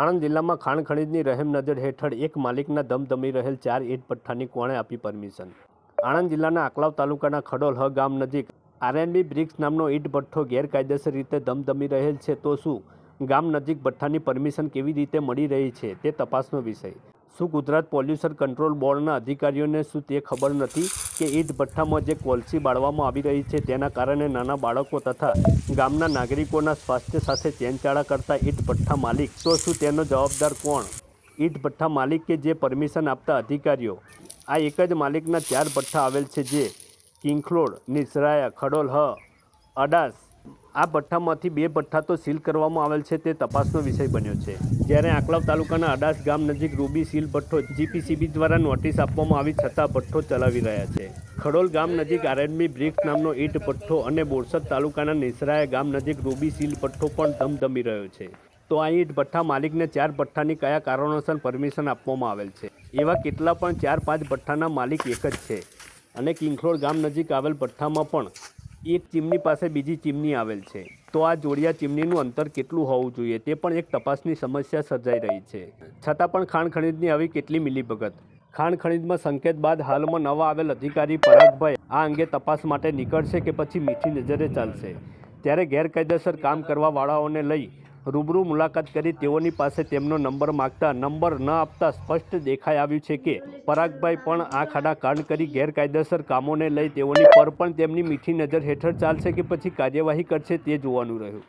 આણંદ જિલ્લામાં ખાણ ખનીજની રહેમ નજર હેઠળ એક માલિકના ધમધમી રહેલ ચાર ઈટ ભઠ્ઠાની કોણે આપી પરમિશન. આણંદ જિલ્લાના આકલાવ તાલુકાના ખડોલ હ ગામ નજીક આરએનબી બ્રિક્સ નામનો ઈટ ભઠ્ઠો ગેરકાયદેસર રીતે ધમધમી રહેલ છે તો શું? ગામ નજીક ભઠ્ઠાની પરમિશન કેવી રીતે મળી રહી છે તે તપાસનો વિષય. શું ગુજરાત પોલ્યુશન કંટ્રોલ બોર્ડના અધિકારીઓને શું તે ખબર નથી કે ઈટ ભઠ્ઠામાં જે કોલસી બાળવામાં આવી રહી છે તેના કારણે નાના બાળકો તથા ગામના નાગરિકોના સ્વાસ્થ્ય સાથે ચેનચાળા કરતા ઈટ ભઠ્ઠા માલિક? તો શું તેનો જવાબદાર કોણ? ઈટ ભઠ્ઠા માલિક કે જે પરમિશન આપતા અધિકારીઓ? આ એક જ માલિકના ચાર ભઠ્ઠા આવેલ છે જે કિંખલોડ, નિસરાયા, ખડોલ, હ, અડાસ આ ભઠ્ઠામાંથી બે ભઠ્ઠા તો સીલ કરવામાં આવેલ છે, તે તપાસનો વિષય બન્યો છે. જ્યારે આંકલાવ તાલુકાના અડાસ ગામ નજીક રૂબી સીલ ભઠ્ઠો જીપીસીબી દ્વારા નોટિસ આપવામાં આવી છતાં ભઠ્ઠો ચલાવી રહ્યા છે. ખડોલ ગામ નજીક આરએનબી બ્રિક્સ નામનો ઈંટ ભઠ્ઠો અને બોરસદ તાલુકાના નિસરાયા ગામ નજીક રૂબી સીલ ભઠ્ઠો પણ ધમધમી રહ્યો છે. તો આ ઈટ ભઠ્ઠા માલિકને ચાર ભઠ્ઠાની કયા કારણોસર પરમિશન આપવામાં આવેલ છે? એવા કેટલા પણ ચાર પાંચ ભઠ્ઠાના માલિક એક જ છે. અને કિંખલોડ ગામ નજીક આવેલ ભઠ્ઠામાં પણ એક ચીમની પાસે બીજી ચીમની આવેલ છે. તો આ જોડિયા ચીમનીનું અંતર કેટલું હોવું જોઈએ તે પણ એક તપાસની સમસ્યા સર્જાઈ રહી છે. છતાં પણ ખાણ ખણીજની આવી કેટલી મિલીભગત? ખાણ ખણીજમાં સંકેત બાદ હાલમાં નવા આવેલ અધિકારી પરાગભાઈ આ અંગે તપાસ માટે નીકળશે કે પછી મીઠી નજરે ચાલશે? ત્યારે ગેરકાયદેસર કામ કરવાવાળાઓને લઈ રૂબરૂ મુલાકાત કરી તેઓની પાસે તેમનો નંબર માગતા નંબર ન આપતા સ્પષ્ટ દેખાઈ આવ્યું છે કે પરાગભાઈ પણ આ ખાડા કાંડ કરી ગેરકાયદેસર કામોને લઈ તેઓની પર પણ તેમની મીઠી નજર હેઠળ ચાલશે કે પછી કાર્યવાહી કરશે તે જોવાનું રહ્યું.